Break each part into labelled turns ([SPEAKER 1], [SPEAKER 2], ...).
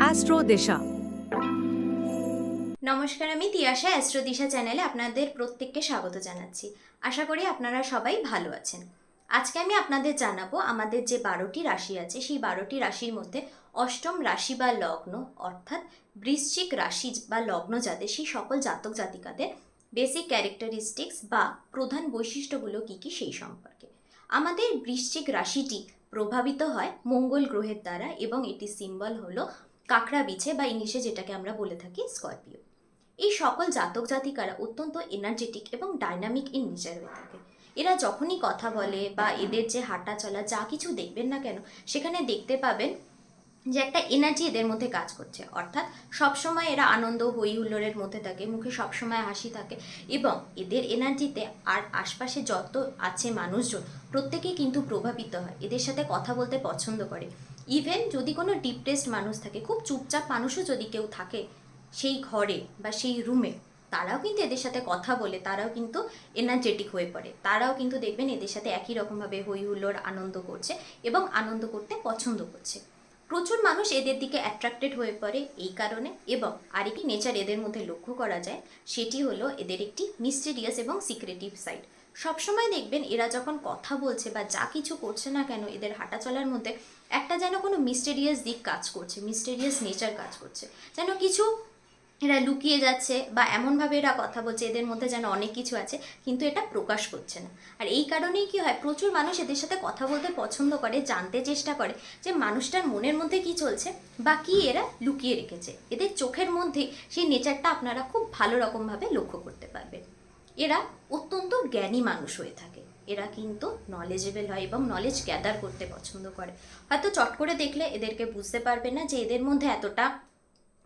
[SPEAKER 1] Astro দিশা।
[SPEAKER 2] নমস্কার, আমি Tiyasha, astro দিশা চ্যানেলে আপনাদের প্রত্যেককে স্বাগত জানাচ্ছি। আশা করি আপনারা সবাই ভালো আছেন। আজকে আমি আপনাদের জানাব আমাদের যে বারোটি রাশি আছে, সেই বারোটি রাশির মধ্যে অষ্টম রাশি বা লগ্ন, অর্থাৎ বৃশ্চিক রাশি বা লগ্ন যাদের সেই সকল জাতক জাতিকাদের বেসিক ক্যারেক্টারিস্টিক্স বা প্রধান বৈশিষ্ট্যগুলো কী কী সেই সম্পর্কে। আমাদের বৃশ্চিক রাশিটি প্রভাবিত হয় মঙ্গল গ্রহের দ্বারা এবং এটি সিম্বল হলো কাঁকড়া বিছে বা ইংলিশে যেটাকে আমরা বলে থাকি স্করপিও। এই সকল জাতক জাতিকারা অত্যন্ত এনার্জেটিক এবং ডাইনামিক ইন নেচার হয়ে থাকে। এরা যখনই কথা বলে বা এদের যে হাঁটা চলা যা কিছু দেখবেন না কেন, সেখানে দেখতে পাবেন যে একটা এনার্জি এদের মধ্যে কাজ করছে। অর্থাৎ সবসময় এরা আনন্দ হই হুল্লোড়ের মধ্যে থাকে, মুখে সবসময় হাসি থাকে এবং এদের এনার্জিতে আর আশপাশে যত আছে মানুষজন প্রত্যেকেই কিন্তু প্রভাবিত হয়, এদের সাথে কথা বলতে পছন্দ করে। ইভেন যদি কোনো ডিপ্রেসড মানুষ থাকে, খুব চুপচাপ মানুষও যদি কেউ থাকে সেই ঘরে বা সেই রুমে তারাও কিন্তু এদের সাথে কথা বলে, তারাও কিন্তু এনার্জেটিক হয়ে পড়ে, তারাও কিন্তু দেখবেন এদের সাথে একই রকমভাবে হই হুল্লোড় আনন্দ করছে এবং আনন্দ করতে পছন্দ করছে। প্রচুর মানুষ এদের দিকে অ্যাট্রাক্টেড হয়ে পড়ে এই কারণে এবং আরেকটি নেচার এদের মধ্যে লক্ষ্য করা যায়, সেটি হলো এদের একটি মিস্টেরিয়াস এবং সিক্রেটিভ সাইড সবসময় দেখবেন এরা যখন কথা বলছে বা যা কিছু করছে না কেন, এদের হাঁটা চলার মধ্যে একটা যেন কোনো মিস্টেরিয়াস দিক কাজ করছে মিস্টেরিয়াস নেচার কাজ করছে। যেন কিছু এরা লুকিয়ে যাচ্ছে বা এমনভাবে এরা কথা বলছে, এদের মধ্যে যেন অনেক কিছু আছে, কিন্তু এটা প্রকাশ করছে না। আর এই কারণেই কি হয়, প্রচুর মানুষ এদের সাথে কথা বলতে পছন্দ করে, জানতে চেষ্টা করে যে মানুষটার মনের মধ্যে কি চলছে বা কি এরা লুকিয়ে রেখেছে। এদের চোখের মধ্যেই সেই নেচারটা আপনারা খুব ভালো রকমভাবে লক্ষ্য করতে পারবেন। এরা অত্যন্ত জ্ঞানী মানুষ হয়ে থাকে। এরা কিন্তু নলেজেবল হয় এবং নলেজ গ্যাদার করতে পছন্দ করে। হয়তো চট করে দেখলে এদেরকে বুঝতে পারবে না যে এদের মধ্যে এতটা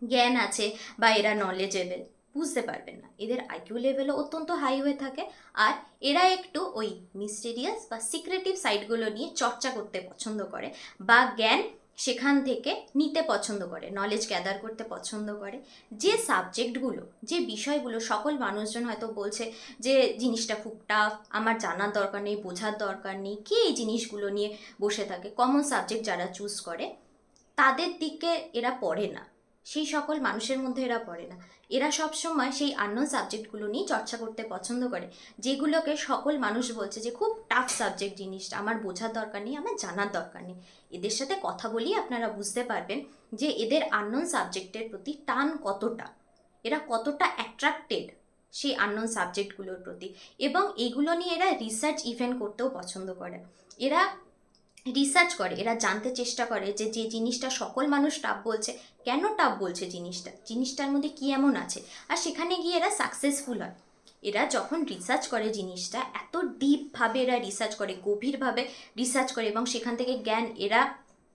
[SPEAKER 2] জ্ঞান আছে বা এরা নলেজেবেল বুঝতে পারবেন না। এদের আইকিউ লেভেলও অত্যন্ত হাই হয়ে থাকে আর এরা একটু ওই মিস্টেরিয়াস বা সিক্রেটিভ সাইডগুলো নিয়ে চর্চা করতে পছন্দ করে বা জ্ঞান সেখান থেকে নিতে পছন্দ করে নলেজ গ্যাদার করতে পছন্দ করে। যে সাবজেক্টগুলো যে বিষয়গুলো সকল মানুষজন হয়তো বলছে যে জিনিসটা খুব টাফ আমার জানার দরকার নেই, বোঝার দরকার নেই, কে এই জিনিসগুলো নিয়ে বসে থাকে? কমন সাবজেক্ট যারা চুজ করে, তাদের দিকে এরা পড়ে না। সেই সকল মানুষের মধ্যে এরা পড়ে না। এরা সবসময় সেই আননোন সাবজেক্টগুলো নিয়ে চর্চা করতে পছন্দ করে, যেগুলোকে সকল মানুষ বলছে যে, খুব টাফ সাবজেক্ট জিনিসটা, আমার বোঝার দরকার নেই, আমার জানার দরকার নেই। এদের সাথে কথা বলেই আপনারা বুঝতে পারবেন যে, এদের আননোন সাবজেক্টের প্রতি টান কতটা। এরা কতটা অ্যাট্রাক্টেড সেই আননোন সাবজেক্টগুলোর প্রতি। এবং এইগুলো নিয়ে এরা রিসার্চ ইভেন্ট করতেও পছন্দ করে। এরা রিসার্চ করে, এরা জানতে চেষ্টা করে যে যে জিনিসটা সকল মানুষ টাফ বলছে, কেন টাফ বলছে জিনিসটা? জিনিসটার মধ্যে কী এমন আছে? আর সেখানে গিয়ে এরা সাকসেসফুল হয়। এরা যখন রিসার্চ করে জিনিসটা, এত ডিপভাবে এরা রিসার্চ করে গভীরভাবে রিসার্চ করে এবং সেখান থেকে জ্ঞান এরা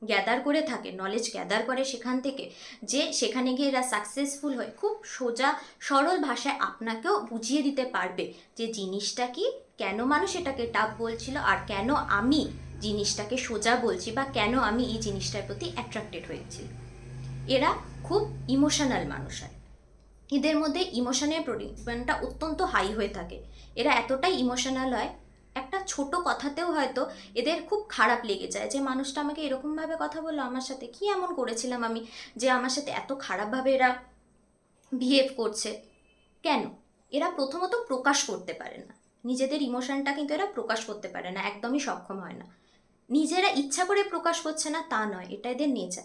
[SPEAKER 2] গ্যাদার করে থাকে নলেজ গ্যাদার করে সেখান থেকে, যে সেখানে গিয়ে এরা সাকসেসফুল হয়, খুব সোজা, সরল ভাষায় আপনাকেও বুঝিয়ে দিতে পারবে যে জিনিসটা কি, কেন মানুষ এটাকে টাফ বলছিল, আর কেন আমি জিনিসটাকে সোজা বলছি বা কেন আমি এই জিনিসটার প্রতি অ্যাট্রাক্টেড হয়েছি। এরা খুব ইমোশনাল মানুষ হয়। এদের মধ্যে ইমোশনের পরিমাণটা অত্যন্ত হাই হয়ে থাকে। এরা এতটাই ইমোশনাল হয়, একটা ছোট কথাতেও হয়তো এদের খুব খারাপ লেগে যায় যে, মানুষটা আমাকে এরকমভাবে কথা বলল, আমার সাথে কি এমন করেছিলাম আমি যে, আমার সাথে এত খারাপভাবে এরা বিহেভ করছে? কেন? এরা প্রথমত প্রকাশ করতে পারে না। নিজেদের ইমোশনটা কিন্তু এরা প্রকাশ করতে পারে না, একদমই সক্ষম হয় না। নিজেরা ইচ্ছা করে প্রকাশ করছে না, তা নয়, এটা এদের নেচার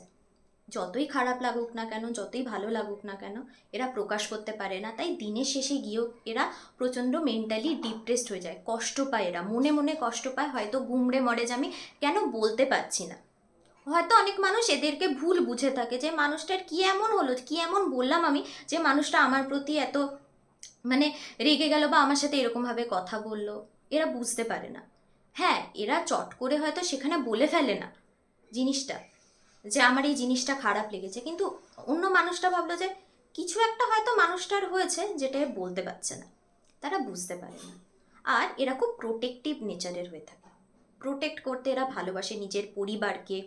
[SPEAKER 2] যতই খারাপ লাগুক না কেন, যতই ভালো লাগুক না কেন, এরা প্রকাশ করতে পারে না, তাই দিনের শেষে গিয়েও এরা প্রচণ্ড মেন্টালি ডিপ্রেসড হয়ে যায়, কষ্ট পায় এরা। মনে মনে কষ্ট পায়, হয়তো গুমড়ে মরে যে আমি কেন বলতে পারছি না। হয়তো অনেক মানুষ এদেরকে ভুল বুঝে থাকে যে, মানুষটার কি এমন হলো, কি এমন বললাম আমি যে, মানুষটা আমার প্রতি এত মানে রেগে গেল বা আমার সাথে এরকমভাবে কথা বলল। এরা বুঝতে পারে না। হ্যাঁ এরা চট করে হয়তো সেখানে বলে ফেলে না জিনিসটা যে আমার এই জিনিসটা খারাপ লেগেছে। কিন্তু অন্য মানুষটা ভাবলো যে কিছু একটা হয়তো মানুষটার হয়েছে যেটা বলতে পারছে না। তারা বুঝতে পারে না। আর এরা খুব প্রোটেক্টিভ নেচারের হয়ে থাকে। প্রোটেক্ট করতে এরা ভালোবাসে নিজের পরিবারকে,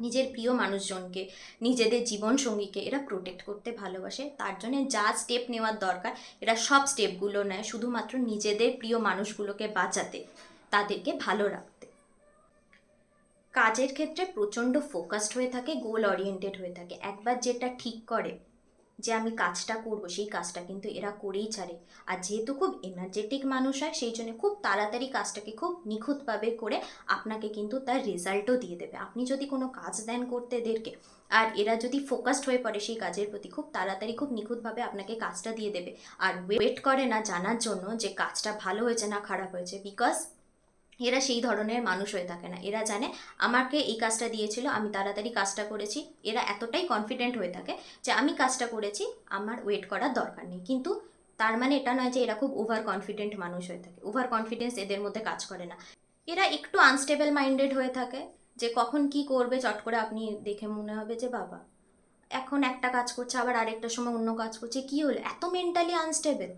[SPEAKER 2] নিজের প্রিয় মানুষজনকে, নিজেদের জীবনসঙ্গীকে এরা প্রোটেক্ট করতে ভালোবাসে। তার জন্য যা স্টেপ নেওয়ার দরকার, এরা সব স্টেপগুলো নেয় শুধুমাত্র নিজেদের প্রিয় মানুষগুলোকে বাঁচাতে। তাদেরকে ভালো রাখতে। কাজের ক্ষেত্রে প্রচণ্ড ফোকাসড হয়ে থাকে গোল ওরিয়েন্টেড হয়ে থাকে। একবার যেটা ঠিক করে যে আমি কাজটা করব, সেই কাজটা কিন্তু এরা করেই ছাড়ে। আর যেহেতু খুব এনার্জেটিক মানুষ হয়, সেই জন্য খুব তাড়াতাড়ি কাজটাকে খুব নিখুঁতভাবে করে আপনাকে কিন্তু তার রেজাল্টও দিয়ে দেবে। আপনি যদি কোনো কাজ দেন করতে এদেরকে আর এরা যদি ফোকাসড হয়ে পড়ে, সেই কাজের প্রতি খুব তাড়াতাড়ি, খুব নিখুঁতভাবে আপনাকে কাজটা দিয়ে দেবে। আর ওয়েট করে না জানার জন্য যে কাজটা ভালো হয়েছে না খারাপ হয়েছে বিকজ এরা সেই ধরনের মানুষ হয়ে থাকে না। এরা জানে আমাকে এই কাজটা দিয়েছিল, আমি তাড়াতাড়ি কাজটা করেছি। এরা এতটাই কনফিডেন্ট হয়ে থাকে যে আমি কাজটা করেছি, আমার ওয়েট করার দরকার নেই। কিন্তু তার মানে এটা নয় যে এরা খুব ওভার কনফিডেন্ট মানুষ হয়ে থাকে। ওভার কনফিডেন্স এদের মধ্যে কাজ করে না। এরা একটু আনস্টেবল মাইন্ডেড হয়ে থাকে যে কখন কি করবে, চট করে আপনি দেখে মনে হবে যে বাবা, এখন একটা কাজ করছে, আবার আরেকটা সময় অন্য কাজ করছে, কি হলো? এত মেন্টালি আনস্টেবল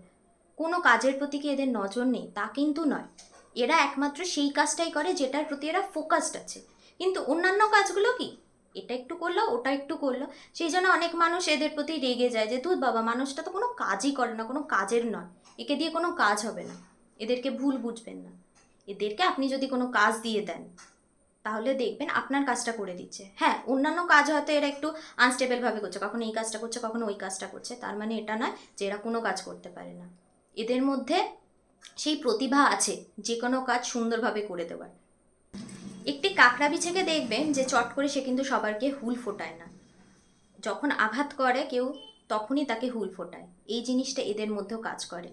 [SPEAKER 2] কোনো কাজের প্রতি কি এদের নজর নেই? তা কিন্তু নয়। এরা একমাত্র সেই কাজটাই করে যেটার প্রতি এরা ফোকাসড আছে। কিন্তু অন্যান্য কাজগুলো কি? এটা একটু করল, ওটা একটু করল। সেই জন্য অনেক মানুষ এদের প্রতি রেগে যায় যে তুই বাবা, মানুষটা তো কোনো কাজই করে না, কোনো কাজের নয়। একে দিয়ে কোনো কাজ হবে না। এদেরকে ভুল বুঝবেন না। এদেরকে আপনি যদি কোনো কাজ দিয়ে দেন, তাহলে দেখবেন আপনার কাজটা করে দিচ্ছে। হ্যাঁ অন্যান্য কাজ হয়তো এরা একটু আনস্টেবলভাবে করছে। কখনো এই কাজটা করছে, কখনো ওই কাজটা করছে। তার মানে এটা নয় যে, এরা কোনো কাজ করতে পারে না। এদের মধ্যে সেই প্রতিভা আছে যে কোনো কাজ সুন্দরভাবে করে দেওয়ার। একটি কাঁকড়া বিছেকে দেখবেন যে চট করে সে কিন্তু সবারকে হুল ফোটায় না। যখন আঘাত করে কেউ, তখনই তাকে হুল ফোটায়। এই জিনিসটা এদের মধ্যেও কাজ করে।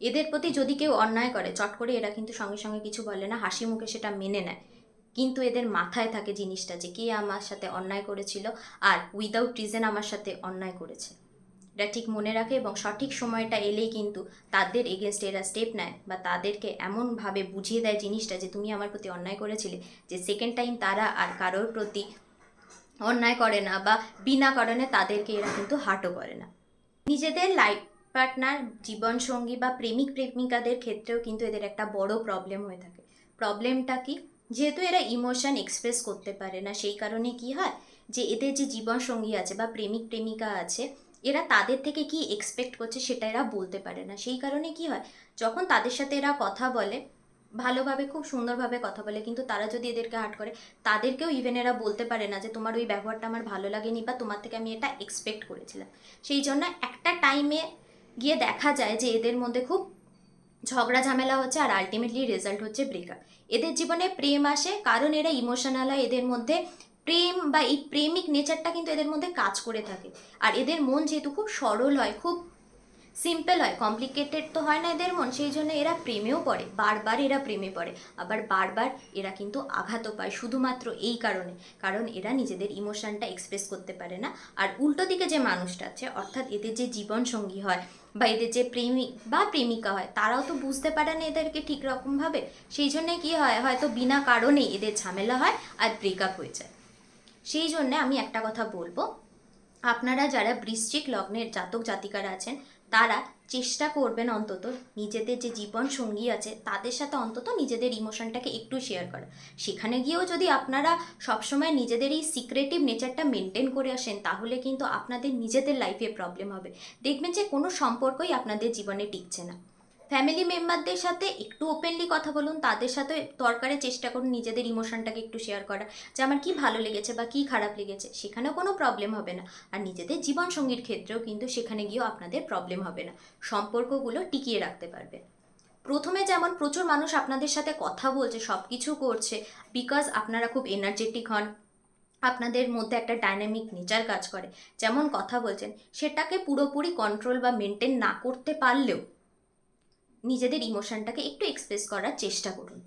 [SPEAKER 2] এদের প্রতি যদি কেউ অন্যায় করে, চট করে এরা কিন্তু সঙ্গে সঙ্গে কিছু বলে না, হাসি মুখে সেটা মেনে নেয়। কিন্তু এদের মাথায় থাকে জিনিসটা যে কে আমার সাথে অন্যায় করেছিল আর উইদাউট রিজন আমার সাথে অন্যায় করেছে। এটা ঠিক মনে রাখে এবং সঠিক সময়টা এলেই কিন্তু তাদের এগেনস্টে এরা স্টেপ নেয় বা তাদেরকে এমনভাবে বুঝিয়ে দেয় জিনিসটা যে তুমি আমার প্রতি অন্যায় করেছিলে, যে সেকেন্ড টাইম তারা আর কারোর প্রতি অন্যায় করে না বা বিনা কারণে তাদেরকে এরা কিন্তু হার্টও করে না। নিজেদের লাইফ পার্টনার জীবনসঙ্গী বা প্রেমিক প্রেমিকাদের ক্ষেত্রেও কিন্তু এদের একটা বড় প্রবলেম হয়ে থাকে। প্রবলেমটা কি? যেহেতু এরা ইমোশন এক্সপ্রেস করতে পারে না, সেই কারণে কি হয়? যে এদের যে জীবনসঙ্গী আছে বা প্রেমিক প্রেমিকা আছে এরা তাদের থেকে কি এক্সপেক্ট করছে সেটা এরা বলতে পারে না। সেই কারণে কি হয়, যখন তাদের সাথে এরা কথা বলে, ভালোভাবে, খুব সুন্দরভাবে কথা বলে, কিন্তু তারা যদি এদেরকে হার্ট করে, তাদেরকেও ইভেন এরা বলতে পারে না যে, তোমার ওই ব্যবহারটা আমার ভালো লাগেনি বা তোমার থেকে আমি এটা এক্সপেক্ট করেছিলাম। সেই জন্য একটা টাইমে গিয়ে দেখা যায় যে, এদের মধ্যে খুব ঝগড়া ঝামেলা হচ্ছে আর আলটিমেটলি রেজাল্ট হচ্ছে ব্রেকআপ এদের জীবনে প্রেম আসে, কারণ এরা ইমোশনাল হয়, এদের মধ্যে প্রেম বা এই প্রেমিক নেচারটা কিন্তু এদের মধ্যে কাজ করে থাকে। আর এদের মন যেহেতু খুব সরল হয়, খুব সিম্পল হয় কমপ্লিকেটেড তো হয় না এদের মন, সেই জন্য এরা প্রেমেও পড়ে, বারবার এরা প্রেমে পড়ে। আবার বারবার এরা কিন্তু আঘাতও পায়, শুধুমাত্র এই কারণে। কারণ এরা নিজেদের ইমোশনটা এক্সপ্রেস করতে পারে না। আর উল্টো দিকে যে মানুষটা আছে, অর্থাৎ এদের যে জীবনসঙ্গী হয় বা এদের যে প্রেমিক বা প্রেমিকা হয়, তারাও তো বুঝতে পারে না এদেরকে ঠিক রকমভাবে। সেই জন্যে কী হয়, হয়তো বিনা কারণেই এদের ঝামেলা হয় আর ব্রেকআপ হয়ে যায়। সেই জন্য আমি একটা কথা বলব। আপনারা যারা বৃশ্চিক লগ্নের জাতক জাতিকারা আছেন, তারা চেষ্টা করবেন অন্তত নিজেদের যে জীবন সঙ্গী আছে, তাদের সাথে অন্তত নিজেদের ইমোশনটাকে একটু শেয়ার করা। সেখানে গিয়েও যদি আপনারা সবসময় নিজেদের এই সিক্রেটিভ নেচারটা মেনটেন করে আসেন, তাহলে কিন্তু আপনাদের নিজেদের লাইফে প্রবলেম হবে। দেখবেন যে কোনো সম্পর্কই আপনাদের জীবনে টিকছে না। ফ্যামিলি মেম্বারদের সাথে একটু ওপেনলি কথা বলুন, তাদের সাথে দরকারে চেষ্টা করুন নিজেদের ইমোশনটাকে একটু শেয়ার করা যে আমার কি ভালো লেগেছে বা কি খারাপ লেগেছে, সেখানেও কোনো প্রবলেম হবে না। আর নিজেদের জীবনসঙ্গীর ক্ষেত্রেও কিন্তু সেখানে গিয়েও আপনাদের প্রবলেম হবে না। সম্পর্কগুলো টিকিয়ে রাখতে পারবে। প্রথমে যেমন প্রচুর মানুষ আপনাদের সাথে কথা বলছে সব কিছু করছে বিকজ আপনারা খুব এনার্জেটিক হন, আপনাদের মধ্যে একটা ডাইনামিক নেচার কাজ করে। যেমন কথা বলছেন, সেটাকে পুরোপুরি কন্ট্রোল বা মেনটেন না করতে পারলেও নিজেদের ইমোশনটাকে একটু এক্সপ্রেস করার চেষ্টা করুন।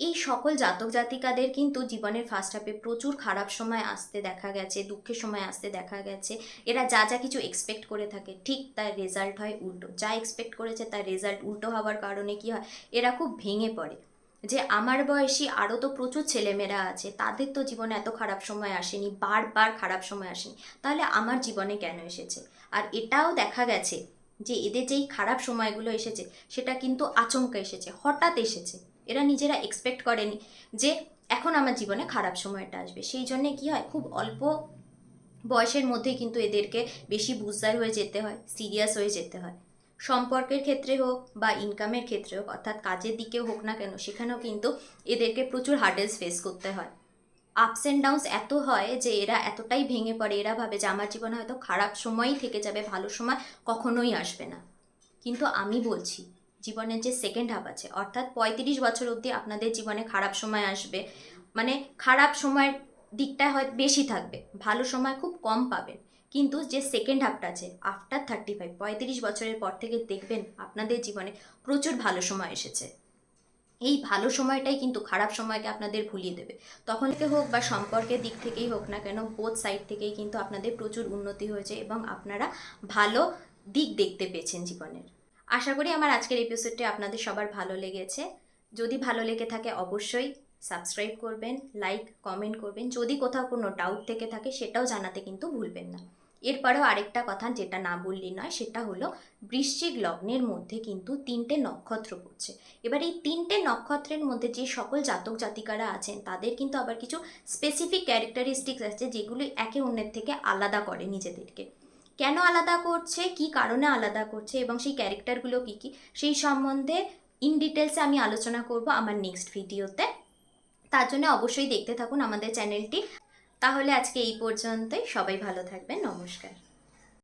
[SPEAKER 2] এই সকল জাতক জাতিকাদের কিন্তু জীবনের ফার্স্ট হাফে প্রচুর খারাপ সময় আসতে দেখা গেছে, দুঃখের সময় আসতে দেখা গেছে। এরা যা যা কিছু এক্সপেক্ট করে থাকে, ঠিক তার রেজাল্ট হয় উল্টো। যা এক্সপেক্ট করেছে তার রেজাল্ট উল্টো হওয়ার কারণে কি হয়? এরা খুব ভেঙে পড়ে। যে আমার বয়সী আরও তো প্রচুর ছেলেমেয়েরা আছে, তাদের তো জীবনে এত খারাপ সময় আসেনি, বারবার খারাপ সময় আসেনি। তাহলে আমার জীবনে কেন এসেছে? আর এটাও দেখা গেছে যে এদের যেই খারাপ সময়গুলো এসেছে, সেটা কিন্তু আচমকা এসেছে, হঠাৎ এসেছে। এরা নিজেরা এক্সপেক্ট করেনি যে এখন আমার জীবনে খারাপ সময়টা আসবে। সেই জন্যে কি হয়, খুব অল্প বয়সের মধ্যেই কিন্তু এদেরকে বেশি বুঝদার হয়ে যেতে হয় সিরিয়াস হয়ে যেতে হয়। সম্পর্কের ক্ষেত্রে হোক বা ইনকামের ক্ষেত্রে হোক, অর্থাৎ কাজের দিকেও হোক না কেন, সেখানেও কিন্তু এদেরকে প্রচুর হার্ডেলস ফেস করতে হয়। আপস অ্যান্ড ডাউনস এত হয় যে এরা এতটাই ভেঙে পড়ে, এরা ভাবে যে আমার জীবনে হয়তো খারাপ সময়ই থেকে যাবে, ভালো সময় কখনোই আসবে না। কিন্তু আমি বলছি, জীবনের যে সেকেন্ড হাফ আছে, অর্থাৎ পঁয়ত্রিশ বছর অবধি আপনাদের জীবনে খারাপ সময় আসবে মানে খারাপ সময়ের দিকটা হয় বেশি থাকবে, ভালো সময় খুব কম পাবেন। কিন্তু যে সেকেন্ড হাফটা আছে আফটার থার্টি ফাইভ পঁয়ত্রিশ বছরের পর থেকে দেখবেন আপনাদের জীবনে প্রচুর ভালো সময় এসেছে। এই ভালো সময়টাই কিন্তু খারাপ সময়কে আপনাদের ভুলিয়ে দেবে। তখন থেকে হোক বা সম্পর্কের দিক থেকেই হোক না কেন বোথ সাইড থেকেই কিন্তু আপনাদের প্রচুর উন্নতি হয়েছে এবং আপনারা ভালো দিক দেখতে পেয়েছেন জীবনের। আশা করি আমার আজকের এপিসোডটি আপনাদের সবার ভালো লেগেছে। যদি ভালো লেগে থাকে অবশ্যই সাবস্ক্রাইব করবেন লাইক কমেন্ট করবেন। যদি কোথাও কোনো ডাউট থেকে থাকে সেটাও জানাতে কিন্তু ভুলবেন না। এরপরেও আরেকটা কথা যেটা না বললি নয়, সেটা হলো বৃশ্চিক লগ্নের মধ্যে কিন্তু তিনটে নক্ষত্র পড়ছে। এবার এই তিনটে নক্ষত্রের মধ্যে যে সকল জাতক জাতিকারা আছেন, তাদের কিন্তু আবার কিছু স্পেসিফিক ক্যারেক্টারিস্টিক্স আছে যেগুলি একে অন্যের থেকে আলাদা করে নিজেদেরকে। কেন আলাদা করছে? কি কারণে আলাদা করছে? এবং সেই ক্যারেক্টারগুলো কী কী? সেই সম্বন্ধে ইন ডিটেলসে আমি আলোচনা করব আমার নেক্সট ভিডিওতে তার জন্য অবশ্যই দেখতে থাকুন আমাদের চ্যানেলটি। তাহলে আজকে এই পর্যন্তই। সবাই ভালো থাকবেন। নমস্কার।